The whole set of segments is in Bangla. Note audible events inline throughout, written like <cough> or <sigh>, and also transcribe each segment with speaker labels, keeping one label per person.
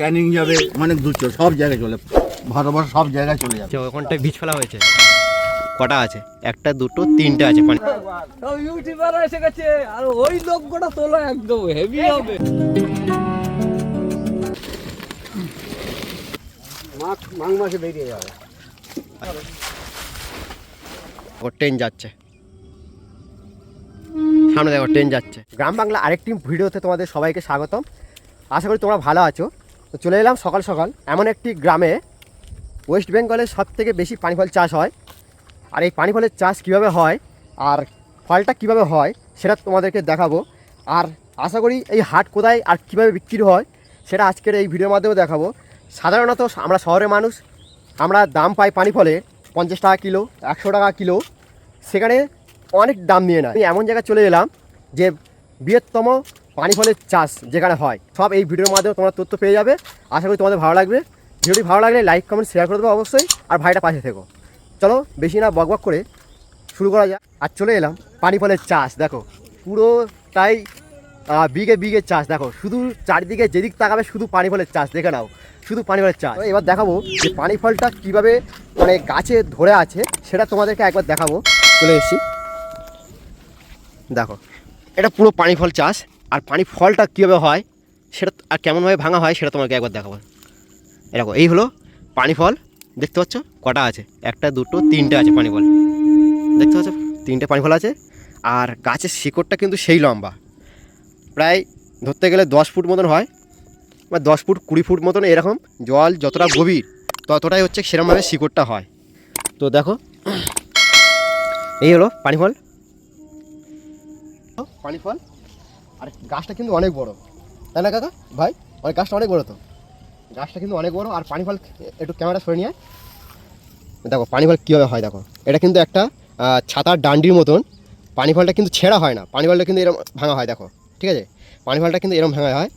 Speaker 1: ক্যানিং যাবে মানে দুটো সব জায়গায় চলে ভারতবর্ষ সব জায়গায় চলে যাবে।
Speaker 2: ওখানটায় বীজ ফেলা হয়েছে। কটা আছে? একটা দুটো তিনটে আছে পানি।
Speaker 3: ইউটিউবার এসে গেছে আর ওই লোকগুলো তোলো একদম হেভি হবে। মাঘ মাঘ মাসে বেরিয়ে যাবে।
Speaker 2: ও ট্রেন যাচ্ছে। সামনে দেখো ট্রেন যাচ্ছে। গ্রাম বাংলা আরেকটি ভিডিওতে তোমাদের সবাইকে স্বাগতম। আশা করি তোমরা ভালো আছো। তো চলে এলাম সকাল সকাল। এমন একটি গ্রামে ওয়েস্ট বেঙ্গলের সব থেকে বেশি পানি ফল চাষ হয়। আর এই পানি ফলের চাষ কীভাবে হয় আর ফলটা কীভাবে হয় সেটা তোমাদেরকে দেখাবো। আর আশা করি এই হাট কোথায় আর কীভাবে বিক্রি হয় সেটা আজকের এই ভিডিওর মাধ্যমে দেখাবো। সাধারণত আমরা শহরের মানুষ, আমরা দাম পাই পানি ফলে পঞ্চাশ টাকা কিলো, একশো টাকা কিলো। সেখানে অনেক দাম নিয়ে নেয়। আমি এমন জায়গায় চলে এলাম যে বৃহত্তম পানি ফলের চাষ যেখানে হয়, সব এই ভিডিওর মাধ্যমে তোমরা তথ্য পেয়ে যাবে। আশা করি তোমাদের ভালো লাগবে। ভিডিওটি ভালো লাগলে লাইক কমেন্ট শেয়ার করে দেবো অবশ্যই। আর ভাইটা পাশে থেকো। চলো, বেশি না বক বক করে শুরু করা যাক। আর চলে এলাম পানি ফলের চাষ, দেখো। পুরোটাই বিঘে বিঘে চাষ, দেখো। শুধু চারিদিকে যেদিক তাকাবে শুধু পানি ফলের চাষ, দেখে নাও। শুধু পানি ফলের চাষ। এবার দেখাবো যে পানি ফলটা কীভাবে মানে গাছে ধরে আছে, সেটা তোমাদেরকে একবার দেখাবো। চলে এসেছি। দেখো, এটা পুরো পানি ফল চাষ। আর পানি ফলটা কীভাবে হয়, সেটা আর কেমনভাবে ভাঙা হয়, সেটা তোমাকে একবার দেখাবো। এরকম এই হলো পানি ফল, দেখতে পাচ্ছ? কটা আছে? একটা, দুটো, তিনটে আছে পানি ফল। দেখতে পাচ্ছ? তিনটে পানি ফল আছে। আর গাছের শিকড়টা কিন্তু সেই লম্বা। প্রায় ধরতে গেলে দশ ফুট মতন হয়। বা দশ ফুট, কুড়ি ফুট মতন এরকম। জল যতটা গভীর, ততটাই হচ্ছে সেরকমভাবে শিকড়টা হয়। তো দেখো, এই হলো পানি ফল। পানি ফল আর গাছটা কিন্তু অনেক বড়। তাই না কাকা? ভাই, অনেক গাছটা অনেক বড় তো? গাছটা কিন্তু অনেক বড়, আর পানি ফল একটু ক্যামেরা সরে নিয়ে দেখো, পানি ফল কীভাবে হয় দেখো। এটা কিন্তু একটা ছাতার ডান্ডির মতন। পানি ফলটা কিন্তু ছেঁড়া হয় না। পানি ফলটা কিন্তু এরকম ভাঙা হয় দেখো। ঠিক আছে? পানি ফলটা কিন্তু এরকম ভাঙা হয়।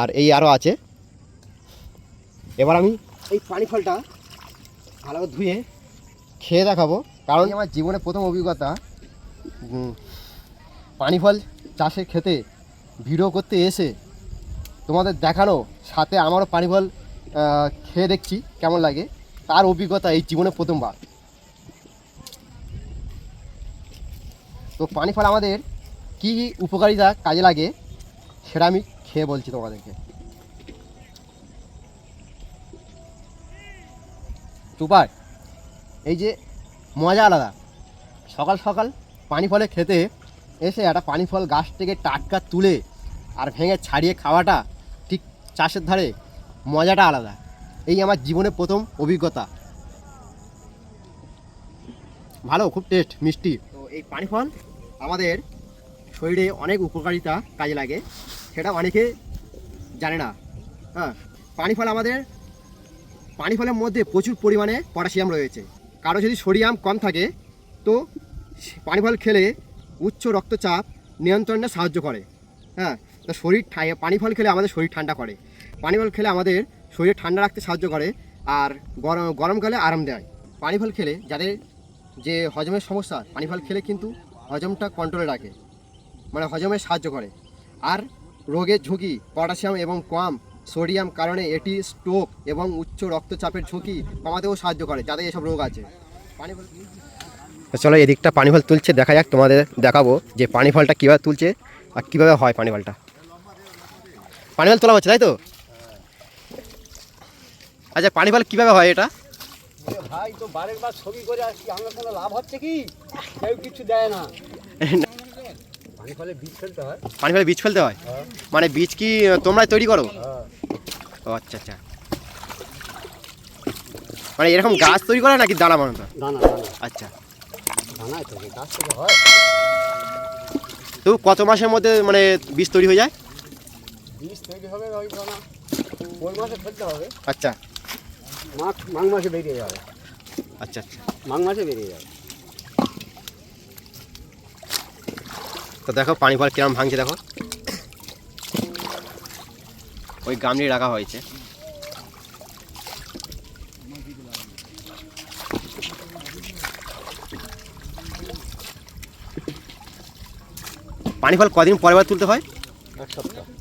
Speaker 2: আর এই আরও আছে। এবার আমি এই পানি ফলটা ভালো করে ধুয়ে খেয়ে দেখাবো। কারণ আমার জীবনে প্রথম অভিজ্ঞতা পানি ফল চাষের খেতে ভিডিও করতে এসে তোমাদের দেখানো, সাথে আমারও পানি ফল খেয়ে দেখছি, কেমন লাগে। তার অভিজ্ঞতা এই জীবনে প্রথমবার। তো পানি ফল আমাদের কী কী উপকারিতা কাজে লাগে, সেটা আমি খেয়ে বলছি তোমাদেরকে। সুপার, এই যে মজা আলাদা। সকাল সকাল পানি ফলে খেতে এসে একটা পানি ফল গাছ থেকে টাটকা তুলে আর ভেঙে ছাড়িয়ে খাওয়াটা ঠিক চাষের ধারে মজাটা আলাদা। এই আমার জীবনে প্রথম অভিজ্ঞতা। ভালো, খুব টেস্ট মিষ্টি। তো এই পানি ফল আমাদের শরীরে অনেক উপকারিতা কাজে লাগে, সেটা অনেকে জানে না। হ্যাঁ পানি ফল আমাদের, পানি ফলের মধ্যে প্রচুর পরিমাণে পটাশিয়াম রয়েছে। কারও যদি সোডিয়াম কম থাকে, তো পানি ফল খেলে উচ্চ রক্তচাপ নিয়ন্ত্রণে সাহায্য করে। হ্যাঁ তো শরীর পানি ফল খেলে আমাদের শরীর ঠান্ডা করে। পানি ফল খেলে আমাদের শরীর ঠান্ডা রাখতে সাহায্য করে আর গরম গরমকালে আরাম দেয়। পানি ফল খেলে যাদের যে হজমের সমস্যা, পানি ফল খেলে কিন্তু হজমটা কন্ট্রোলে রাখে মানে হজমে সাহায্য করে। আর রোগের ঝুঁকি, পটাশিয়াম এবং কম সোডিয়াম কারণে এটি স্ট্রোক এবং উচ্চ রক্তচাপের ঝুঁকি কমাতেও সাহায্য করে, যাদের এসব রোগ আছে। পানি ফল চলো এদিকটা পানি ফল তুলছে, দেখা যাক তোমাদের দেখাবো যে পানি ফলটা কীভাবে তুলছে আর কীভাবে হয় পানি ফলটা। পানি ফল তোলা হচ্ছে তাই তো? আচ্ছা পানি ফল কীভাবে হয় এটা?
Speaker 3: ভাই তো বারের বার ছবি করে আসছি আমার কোনো লাভ হচ্ছে কি? কেউ কিছু দেয় না। পানি ফলে বীজ ফেলতে হয়।
Speaker 2: পানি ফলে বীজ ফেলতে হয়? মানে বীজ কি তোমরাই তৈরি করো?
Speaker 3: হ্যাঁ।
Speaker 2: ও আচ্ছা আচ্ছা। মানে এরকম গাছ তৈরি করে নাকি দানা বানাতে
Speaker 3: দানা দানা।
Speaker 2: আচ্ছা।
Speaker 3: দানাই তো গাছ থেকে হয়।
Speaker 2: তো কত মাসের মধ্যে মানে বীজ তৈরি হয়ে যায়?
Speaker 3: বীজ তৈরি হবে ওই দানা কোন মাসে ফেলতে হবে?
Speaker 2: আচ্ছা।
Speaker 3: মাঘ মাঘ মাসে বেরিয়ে যাবে।
Speaker 2: আচ্ছা আচ্ছা।
Speaker 3: মাঘ মাসে বেরিয়ে যাবে।
Speaker 2: তো দেখো পানি ফল কিরম ভাঙছে দেখো। ওই গামলি রাখা হয়েছে। পানি ফল কদিন পরে তুলতে হয়?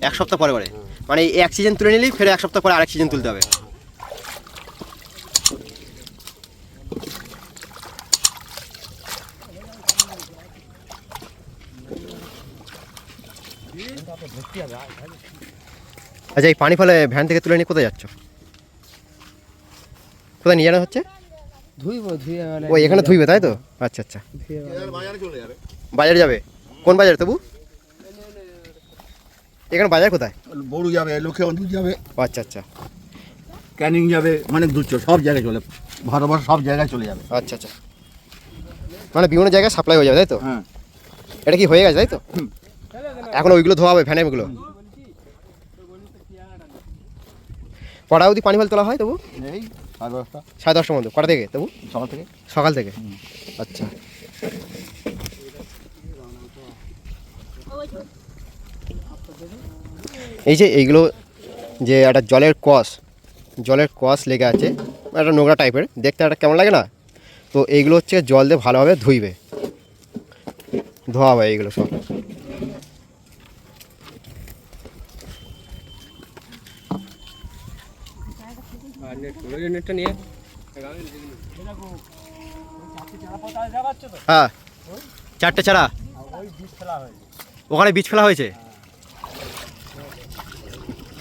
Speaker 3: এক সপ্তাহ।
Speaker 2: পরে পরে। মানে এই এক সিজন তুলে নিলেই ফের এক সপ্তাহ পরে আরেক সিজন তুলতে হবে। আচ্ছা এই পানি ফলে ভ্যান থেকে তুলে নিয়ে কোথায় যাচ্ছ? কোথায় নিয়ে যাওয়া হচ্ছে?
Speaker 3: মানে
Speaker 2: ও এখানে ধুইবে তাই তো? আচ্ছা আচ্ছা।
Speaker 1: বাজারে যাবে।
Speaker 2: বাজারে যাবে? কোন বাজারে তবু? এখানে বাজার কোথায়?
Speaker 1: বড়ু যাবে লক্ষ্মী যাবে।
Speaker 2: আচ্ছা আচ্ছা।
Speaker 1: ক্যানিং যাবে মানে দূর সব জায়গায় চলে ভারতবর্ষ সব জায়গায় চলে যাবে।
Speaker 2: আচ্ছা আচ্ছা। মানে বিভিন্ন জায়গায় সাপ্লাই হয়ে যাবে তাই তো?
Speaker 1: হ্যাঁ।
Speaker 2: এটা কি হয়ে গেছে তাই তো? এখন ওইগুলো ধোয়া হবে ফ্যানে ওইগুলো কটা অবধি পানি ফল তোলা হয় তবু?
Speaker 1: এই সাড়ে দশটা।
Speaker 2: সাড়ে দশটার মধ্যে কটা থেকে তবু?
Speaker 1: সকাল থেকে।
Speaker 2: সকাল থেকে? আচ্ছা। এই যে এইগুলো যে একটা জলের কস জলের কস লেগে আছে, একটা নোংরা টাইপের দেখতে একটা কেমন লাগে না? তো এইগুলো হচ্ছে জল দিয়ে ভালোভাবে ধুইবে। ধোয়া হবে এইগুলো সব। হ্যাঁ। চারটে ছাড়া? ওখানে বীজ ফেলা হয়েছে।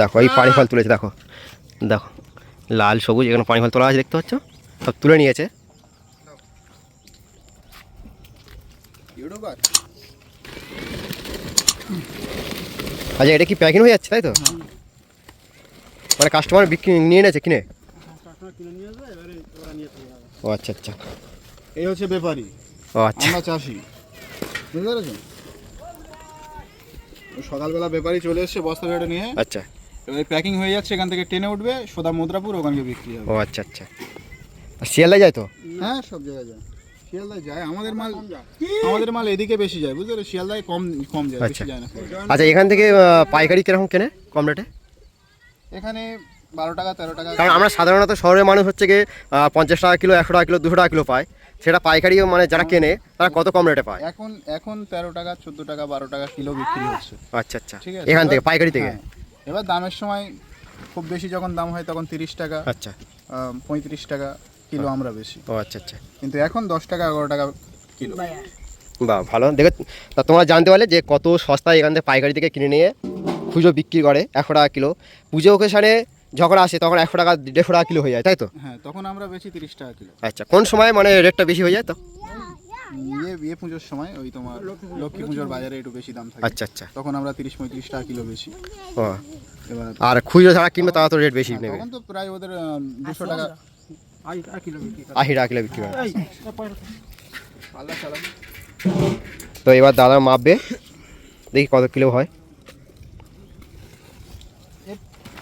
Speaker 2: দেখো এই পানি ফল তুলেছে দেখো দেখো লাল সবুজ এখানে পানি ফল তোলা আছে দেখতে পাচ্ছ? সব তুলে নিয়েছে। আচ্ছা এটা কি প্যাকিং হয়ে যাচ্ছে তাই তো? মানে কাস্টমার বিক্রি নিয়ে নিয়েছে কিনে? ও আচ্ছা আচ্ছা।
Speaker 1: এই হচ্ছে ব্যাপারী।
Speaker 2: ও আচ্ছা।
Speaker 1: আমরা চাষি। বুঝতে পেরেছেন? সকালবেলা ব্যাপারী চলে এসছে বস্তা নিয়ে।
Speaker 2: আচ্ছা।
Speaker 1: এবার প্যাকিং হয়ে যাচ্ছে এখান থেকে ট্রেনে উঠবে সোদা মুদ্রাপুর ওখানকে বিক্রি হবে।
Speaker 2: ও আচ্ছা আচ্ছা। আর শিয়ালদায় যায় তো?
Speaker 1: হ্যাঁ সব জায়গায় যায়। শিয়ালদায় যায় আমাদের মাল আমাদের মাল এদিকে বেশি যায় বুঝতে পেরেছ? শিয়ালদায় কম কম যায়
Speaker 2: আচ্ছা।
Speaker 1: বেশি যায় না।
Speaker 2: আচ্ছা এখান থেকে পাইকারি কীরকম কেনে কম রেটে?
Speaker 1: এখানে বারো টাকা তেরো টাকা।
Speaker 2: কারণ আমরা সাধারণত শহরের মানুষ হচ্ছে গিয়ে পঞ্চাশ টাকা কিলো একশো টাকা কিলো দুশো টাকা কিলো পায়। সেটা পাইকারি মানে যারা কেনে তারা কত কম রেটে পায়?
Speaker 1: এখন এখন তেরো টাকা চোদ্দ টাকা বারো টাকা কিলো বিক্রি হচ্ছে।
Speaker 2: আচ্ছা আচ্ছা।
Speaker 1: ঠিক আছে?
Speaker 2: এখান থেকে পাইকারি থেকে?
Speaker 1: হ্যাঁ। এবার দামের সময় খুব বেশি যখন দাম হয় তখন তিরিশ টাকা
Speaker 2: আচ্ছা।
Speaker 1: পঁয়ত্রিশ টাকা কিলো আমরা বেশি।
Speaker 2: ও আচ্ছা আচ্ছা।
Speaker 1: কিন্তু এখন দশ টাকা এগারো টাকা কিলো।
Speaker 2: বাহ। ভালো। দেখো তা তোমরা জানতে পারলে যে কত সস্তায় এখান থেকে পাইকারি থেকে কিনে নিয়ে খুচরো বিক্রি করে একশো টাকা কিলো। পুজো ওকেশানে যখন আসে তখন একশো টাকা দেড়শো টাকা কিলো হয়ে যায় তাই তো?
Speaker 1: হ্যাঁ তখন আমরা বেশি তিরিশ টাকা কিলো।
Speaker 2: আচ্ছা কোন সময় মানে রেটটা বেশি হয়ে যায় তো?
Speaker 1: ইয়ে বিয়ে পুজোর সময় ওই তোমার লক্ষ্মী পুজোর বাজারে একটু বেশি দাম থাকে।
Speaker 2: আচ্ছা আচ্ছা।
Speaker 1: তখন আমরা তিরিশ পঁয়ত্রিশ টাকা কিলো বেশি।
Speaker 2: ও।
Speaker 1: এবার
Speaker 2: আর খুচরো ছাড়া কিনবে তারা তো রেট বেশি নেবে।
Speaker 1: তখন তো প্রায় ওদের দুশো টাকা।
Speaker 2: আশি টাকা কিলো বিক্রি করে। তো। এবার দাদা মাপবে। দেখি কত কিলো হয়।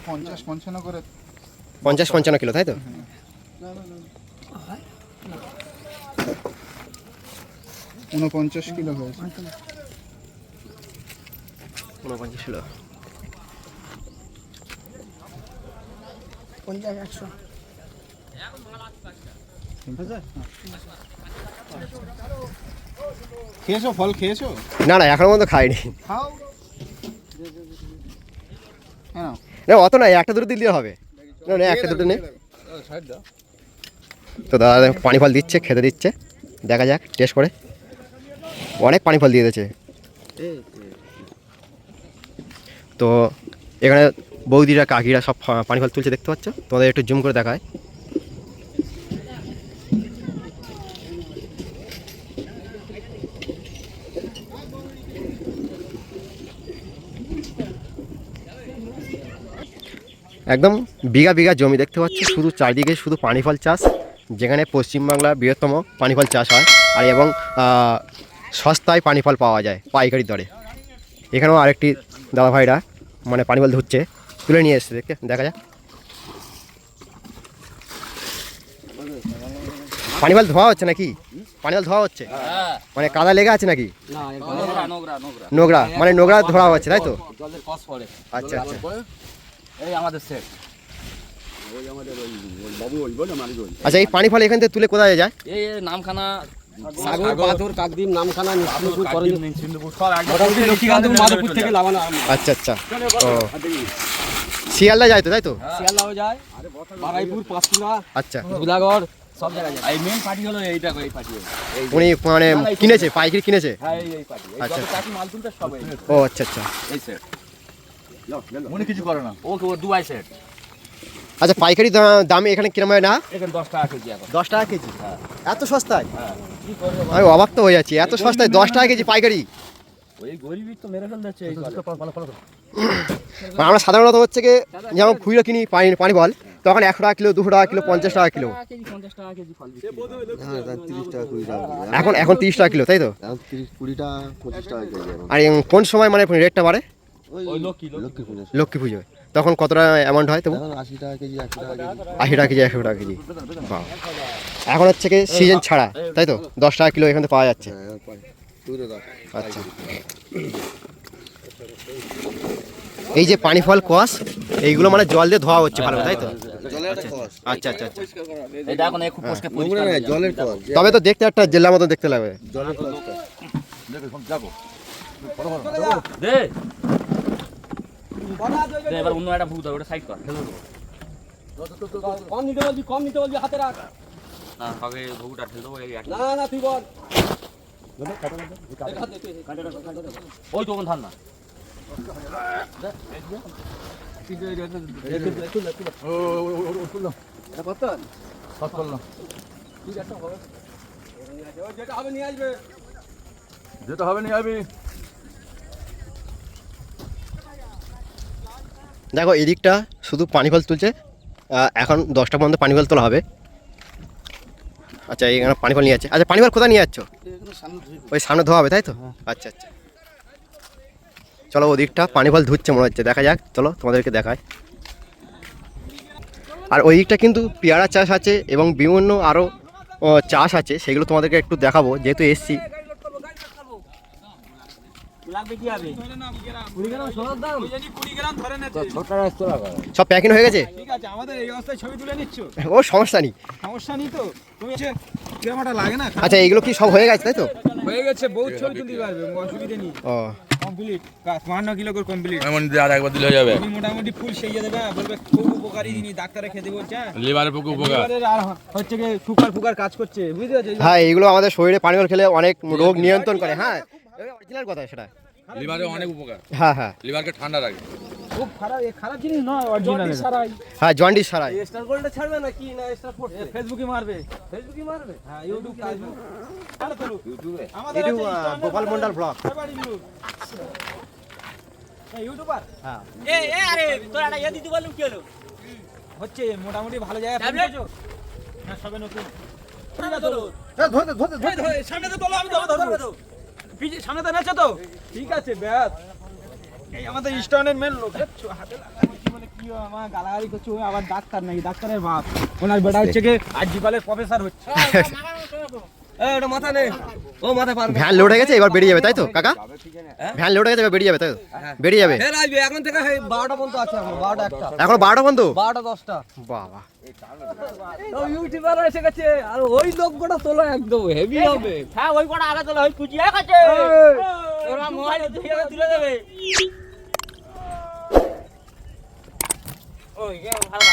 Speaker 1: পঞ্চাশ পঞ্চান্ন করে।
Speaker 2: পঞ্চাশ পঞ্চান্ন কিলো তাই তো?
Speaker 1: উনপঞ্চাশ কিলো হয়েছে।
Speaker 2: উনপঞ্চাশ কিলো।
Speaker 1: খেয়েছো ফল খেয়েছো?
Speaker 2: না না এখনও পর্যন্ত খাইনি।
Speaker 1: হ্যাঁ
Speaker 2: না অত না একটা দুটো দিলে হবে। না না একটা দুটো নেই তো দাদা পানি ফল দিচ্ছে খেতে দিচ্ছে। দেখা যাক টেস্ট করে। অনেক পানি ফল দিয়ে দিয়েছে। তো এখানে বৌদিরা, কাকিরা সব পানি ফল তুলছে, দেখতে পাচ্ছ? তোমাদের একটু জুম করে দেখায়। একদম বিঘা বিঘা জমি দেখতে পাচ্ছি, শুধু চারিদিকে শুধু পানি ফল চাষ, যেখানে পশ্চিমবাংলার বৃহত্তম পানি ফল চাষ হয়। আর এবং সস্তায় পানি ফল পাওয়া যায় পাইকারি দরে। এখানেও আরেকটি দাদা ভাইরা মানে পানি বল ধুচ্ছে, তুলে নিয়ে এসছে, দেখতে, দেখা যাক। পানি বল ধোয়া হচ্ছে নাকি? পানি বল ধোয়া হচ্ছে? মানে কাদা লেগে আছে নাকি?
Speaker 3: নোংরা
Speaker 2: মানে নোংরা ধোয়া হচ্ছে, তাই তো? আচ্ছা আচ্ছা।
Speaker 3: এই আমাদের সেট
Speaker 2: আচ্ছা এই পানি ফল এখান থেকে তুলে কোথায় যায়?
Speaker 4: এই নামখানা
Speaker 3: সাগর পাথর কাকদ্বীপ নামখানা মোটামুটি লক্ষ্মীকান্ত মাধবপুর থেকে লাগানো
Speaker 2: আচ্ছা আচ্ছা। ও। শিয়ালদা যায় তো তাই তো?
Speaker 3: শিয়ালদাও যায়। বারাইপুর পাঁচকুড়া
Speaker 2: আচ্ছা।
Speaker 3: সব জায়গায় যায়।
Speaker 4: এই মেন পার্টি হলো এইটা এই পার্টি
Speaker 2: উনি মানে কিনেছে পাইকারি কিনেছে?
Speaker 4: হ্যাঁ এই এই পার্টি।
Speaker 2: আচ্ছা।
Speaker 4: যত মাল তুলতে সব
Speaker 2: ও আচ্ছা আচ্ছা।
Speaker 4: এই সেট
Speaker 5: মনে কিছু করে না।
Speaker 4: ও সেট
Speaker 2: আচ্ছা পাইকারি দা- দামে এখানে কিরম হয় না?
Speaker 4: এখানে দশ টাকা কেজি
Speaker 2: দশ টাকা কেজি? এত সস্তায়?
Speaker 4: হ্যাঁ?
Speaker 2: আমি অবাক তো হয়ে যাচ্ছি এত সস্তায় দশ টাকা কেজি পাইকারি। মানে আমরা সাধারণত হচ্ছে কি যেমন খুচরো কিনি পানি পানি বল তখন একশো টাকা কিলো দুশো টাকা কিলো পঞ্চাশ টাকা কিলো।
Speaker 4: হয়।
Speaker 2: এখন এখন তিরিশ টাকা কিলো তাই তো? আর কোন সময় মানে রেটটা বাড়ে?
Speaker 4: লক্ষ্মী
Speaker 6: পুজো।
Speaker 2: লক্ষ্মী পুজো। তখন কতটা অ্যামাউন্ট হয় তবু
Speaker 6: আশি টাকা কেজি একশো টাকা কেজি
Speaker 2: আশি টাকা কেজি একশো টাকা কেজি বাহ। এখন হচ্ছে কি সিজন ছাড়া তাই তো দশ টাকা কিলো এখানে পাওয়া যাচ্ছে
Speaker 6: হ্যাঁ
Speaker 2: আচ্ছা এই যে পানি ফল কোয়াশ এইগুলো মানে জল দিয়ে ধোয়া হচ্ছে ভালো তাই তো
Speaker 6: কস
Speaker 2: আচ্ছা আচ্ছা আচ্ছা
Speaker 6: কস
Speaker 2: তবে তো দেখতে একটা জেলার মতো দেখতে লাগবে
Speaker 6: কস
Speaker 4: এবার অন্য একটা ভূত ওটা সাইড কর।
Speaker 3: কম নিতে বলবি কম নিতে বলবি হাতে রাখ।
Speaker 4: না সবে ভূটা ঠেল দেবো
Speaker 3: না না তুই বল।
Speaker 4: ওই তো ওখানে ধান না।
Speaker 3: যেটা হবে নিয়ে আসবে
Speaker 5: যেটা হবে নিয়ে যাবি
Speaker 2: দেখো, এদিকটা শুধু পানি ফল তুলছে। এখন দশটা পর্যন্ত পানি ফল তোলা হবে। আচ্ছা এখানে পানি ফল নিয়ে যাচ্ছে। আচ্ছা পানি ফল কোথায় নিয়ে যাচ্ছ? ওই সামনে ধোয়া হবে, তাই তো? আচ্ছা আচ্ছা। চলো, ওদিকটা পানি ফল ধুচ্ছে মনে হচ্ছে। দেখা যাক, চলো তোমাদেরকে দেখায় আর ওই দিকটা কিন্তু পেয়ারা চাষ আছে এবং বিভিন্ন আরও চাষ আছে। সেগুলো তোমাদেরকে একটু দেখাবো। যেহেতু এসছি সব প্যাকিং হয়ে গেছে?
Speaker 5: ঠিক আছে আমাদের এই অবস্থায় ছবি তুলে নিচ্ছ?
Speaker 2: ও সমস্যা নেই।
Speaker 5: সমস্যা নেই তো? তুমি ক্যামেরাটা লাগে না?
Speaker 2: আচ্ছা এইগুলো কি সব হয়ে গেছে তাই তো?
Speaker 5: হয়ে গেছে বহুত ছবি তুলতে পারবে অসুবিধা নেই।
Speaker 2: ও।
Speaker 5: কমপ্লিট বাহান্ন কিলো করে কমপ্লিট
Speaker 7: এমন দিয়ে আর একবার দিলে হয়ে যাবে।
Speaker 5: তুমি মোটামুটি ফুল সেই দেবে বলবে খুব উপকারী জিনিস ডাক্তারে খেতে বলছে হ্যাঁ?
Speaker 7: লিভারের পক্ষে উপকার।
Speaker 5: আর হচ্ছে কি ফুগার কাজ করছে বুঝতে পারছ?
Speaker 2: হ্যাঁ এইগুলো আমাদের শরীরে পানি খেলে অনেক রোগ নিয়ন্ত্রণ করে হ্যাঁ? অরিজিনাল কথা সেটা।
Speaker 7: লিভারে অনেক উপকার।
Speaker 2: হ্যাঁ হ্যাঁ।
Speaker 7: লিভারকে ঠান্ডা রাখে।
Speaker 5: খুব খারাপ এ খারাপ জিনিস নয় অরিজিনাল সারাই
Speaker 2: হ্যাঁ জন্ডিস সারাই
Speaker 3: স্টার গোল্ডটা ছাড়বে না কি না স্টার ফোর্স
Speaker 5: ফেসবুকে মারবে।
Speaker 3: ফেসবুকে মারবে?
Speaker 5: হ্যাঁ ইউটিউব ফেসবুক আরে
Speaker 3: ইউটিউবে
Speaker 5: আমাদের
Speaker 2: এটা
Speaker 5: আছে Instagram এ
Speaker 2: গোপাল মন্ডল ব্লগ
Speaker 5: সবাই বাড়ি লোক। এই ইউটিউবার
Speaker 2: হ্যাঁ।
Speaker 5: হচ্ছে মোটামুটি ভালো জায়গা ফোন না সবে নতুন। ধরে। সামনে তো তোলো আমি ধরবো। ধরবো পিছে সামনে তো তো? ঠিক আছে ব্যাস। এই আমাদের স্টোনের মেন লোক। হাতে কি কি আমার গালাগালি করছে ও আবার ডাক্তার নাকি? ডাক্তারের বাপ। ওনার বেটা হচ্ছে কি আজ জিপালের প্রফেসর হচ্ছে <laughs>
Speaker 3: এই ওটা মাথা নে। ও মাথা পারবে
Speaker 2: ভ্যান লোড হয়ে গেছে এবার বেরিয়ে যাবে তাই তো কাকা? ভ্যান লোড হয়ে গেছে এবার বেরিয়ে যাবে তাই তো? বেরিয়ে যাবে।
Speaker 3: এখন থেকে বারোটা পর্যন্ত আছে এখন বারোটা একটা।
Speaker 2: এখন বারোটা বন্ধ
Speaker 3: বারোটা দশটা।
Speaker 2: বাবা।
Speaker 3: ইউটিউবার এসে গেছে আর ওই লোকগুলো তোলো একদম হেভি হবে।
Speaker 8: হ্যাঁ ওই কটা আগে তোলা ওই কুচিয়া খাচ্ছে ওরা মোবাইল তুলে দেবে। ওই এ ভালো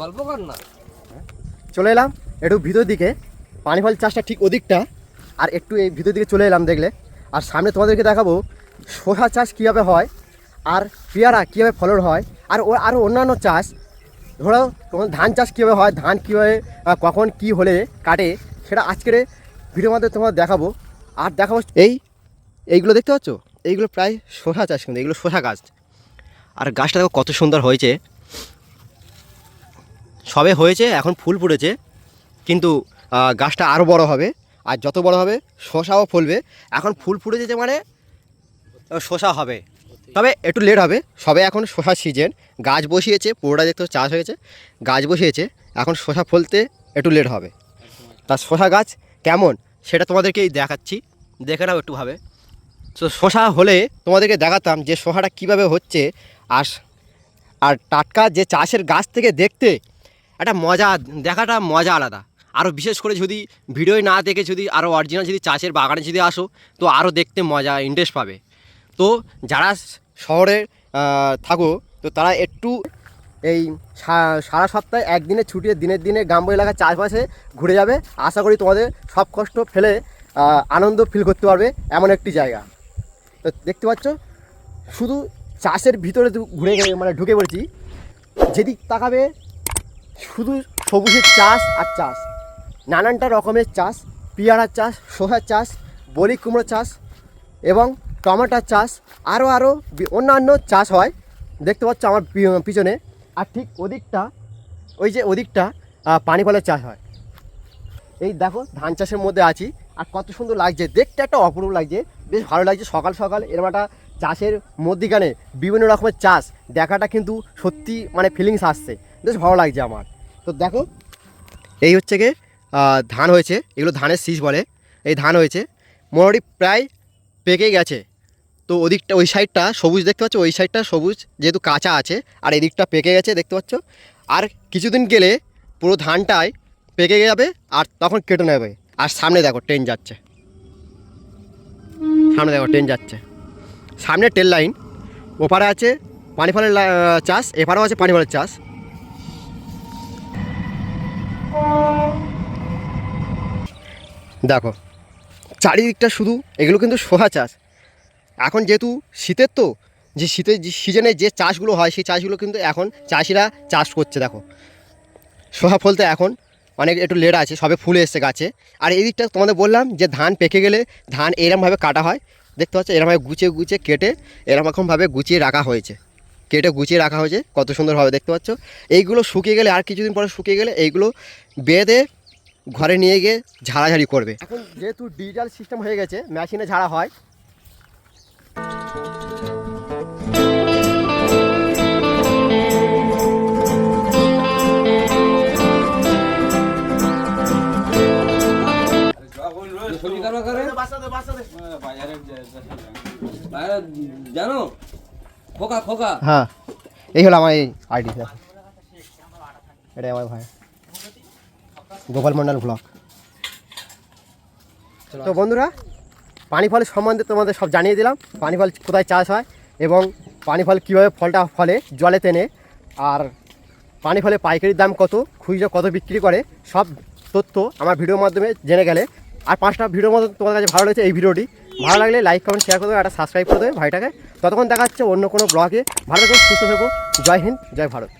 Speaker 3: গল্প কর না।
Speaker 2: চলে এলাম। একটু ভিতর দিকে, পানি ফল চাষটা ঠিক ওদিকটা, আর একটু এই ভিতর দিকে চলে এলাম দেখলে। আর সামনে তোমাদেরকে দেখাবো শসা চাষ কীভাবে হয়, আর পেয়ারা কীভাবে ফলন হয়, আর ও আরও অন্যান্য চাষ। ধরো তোমার ধান চাষ কীভাবে হয়, ধান কীভাবে কখন কি হলে কাটে, সেটা আজকের ভিডিওর মধ্যে তোমার দেখাবো। আর দেখাবো এই এইগুলো দেখতে পাচ্ছ? এইগুলো প্রায় শসা চাষ কিন্তু, এগুলো শসা গাছ। আর গাছটা দেখো কত সুন্দর হয়েছে। সবে হয়েছে, এখন ফুল ফুটেছে। কিন্তু গাছটা আরও বড় হবে। আর যত বড় হবে, শশাও ফলবে। এখন ফুল ফুটে যেতে মানে শশা হবে। তবে একটু লেট হবে। সবে এখন শশার সিজন গাছ বসিয়েছে, পুরোটা দেখতে চাষ হয়েছে। গাছ বসিয়েছে। এখন শশা ফলতে একটু লেট হবে। তা শশা গাছ কেমন? সেটা তোমাদেরকেই দেখাচ্ছি। দেখে নাও একটুভাবে তো শশা হলে তোমাদেরকে দেখাতাম যে শশাটা কীভাবে হচ্ছে। আর আর টাটকা যে চাষের গাছ থেকে দেখতে, একটা মজা, দেখাটা মজা আলাদা। আরও বিশেষ করে যদি ভিডিও না দেখে যদি আরও অরিজিনাল যদি চাষের বাগানে যদি আসো, তো আরও দেখতে মজা ইন্টারেস্ট পাবে। তো যারা শহরে থাকো, তো তারা একটু এই সারা সপ্তাহে একদিনের ছুটির দিনের দিনে গ্রাম্য এলাকার চাষবাসে ঘুরে যাবে। আশা করি তোমাদের সব কষ্ট ফেলে আনন্দ ফিল করতে পারবে এমন একটি জায়গা। তো দেখতে পাচ্ছ, শুধু চাষের ভিতরে ঘুরে গিয়ে মানে ঢুকে পড়েছি। যেদিক তাকাবে, শুধু সবুজের চাষ আর চাষ। নানানটা রকমের চাষ, পেয়ারার চাষ, শসার চাষ বলি কুমড়ো চাষ এবং টমেটোর চাষ আরও আরও অন্যান্য চাষ হয়। দেখতে পাচ্ছ আমার পিছনে। আর ঠিক ওদিকটা, ওই যে ওদিকটা পানি ফলের চাষ হয়। এই দেখো, ধান চাষের মধ্যে আছি। আর কত সুন্দর লাগছে। দেখতে একটা অপরূপ লাগছে। বেশ ভালো লাগছে সকাল সকাল। এরকম একটা চাষের মধ্যিখানে বিভিন্ন রকমের চাষ। দেখাটা কিন্তু সত্যি মানে ফিলিংস আসছে। বেশ ভালো লাগছে আমার। তো দেখো, এই হচ্ছে গিয়ে ধান হয়েছে, এগুলো ধানের শীষ বলে, এই ধান হয়েছে, মোটামুটি প্রায় পেকে গেছে। তো ওদিকটা, ওই সাইডটা সবুজ দেখতে পাচ্ছ? ওই সাইডটা সবুজ, যেহেতু কাঁচা আছে, আর এদিকটা পেকে গেছে দেখতে পাচ্ছ? আর কিছুদিন গেলে পুরো ধানটাই পেকে যাবে, আর তখন কেটে নেবে। আর সামনে দেখো, ট্রেন যাচ্ছে। সামনে দেখো, ট্রেন যাচ্ছে। সামনে ট্রেন লাইন, ওপারে আছে পানি ফলের চাষ, এপারেও আছে পানি ফলের চাষ। দেখো, চারিদিকটা শুধু এগুলো কিন্তু সোহা চাষ। এখন যেহেতু শীতের তো, যে শীতের যে সিজনে যে চাষগুলো হয়, সেই চাষগুলো কিন্তু এখন চাষিরা চাষ করছে, দেখো। সোহা ফলতে এখন অনেক একটু লেট আছে, সবে ফুলে এসছে গাছে। আর এই দিকটা তোমাদের বললাম যে ধান পেকে গেলে ধান এরমভাবে কাটা হয়। দেখতে পাচ্ছ, এরমভাবে গুছিয়ে গুছিয়ে কেটে এরকমভাবে গুছিয়ে রাখা হয়েছে। কেটে গুছিয়ে রাখা হয়েছে, কত সুন্দরভাবে দেখতে পাচ্ছ। এইগুলো শুকিয়ে গেলে আর কিছুদিন পরে শুকিয়ে গেলে এইগুলো বেঁধে ঘরে নিয়ে গিয়ে ঝাড়াঝাড়ি করবে। এখন যেহেতু ডিজিটাল সিস্টেম হয়ে গেছে মেশিনে ঝাড়া হয়।
Speaker 4: জানো খোকা খোকা
Speaker 2: হ্যাঁ এই হলো আমার এই আইডি এটাই আমার ভাই। গোপাল মন্ডল ব্লগ তো বন্ধুরা পানি ফল সম্বন্ধে তোমাদের সব জানিয়ে দিলাম পানি ফল কোথায় চাষ হয় এবং পানি ফল কীভাবে ফলটা ফলে জলে টেনে আর পানি ফলে পাইকারির দাম কত, খুচরো কত বিক্রি করে, সব তথ্য আমার ভিডিওর মাধ্যমে জেনে গেলে। আর পাঁচটা ভিডিওর মধ্যে তোমাদের কাছে ভালো লেগেছে এই ভিডিওটি, ভালো লাগলে লাইক কমেন্ট শেয়ার করে দেবে, একটা সাবস্ক্রাইব করে দেবে ভাইটাকে। ততক্ষণ দেখা যাচ্ছে অন্য কোনো ব্লগে ভালো থেকো, সুস্থ থেকো, জয় হিন্দ, জয় ভারত।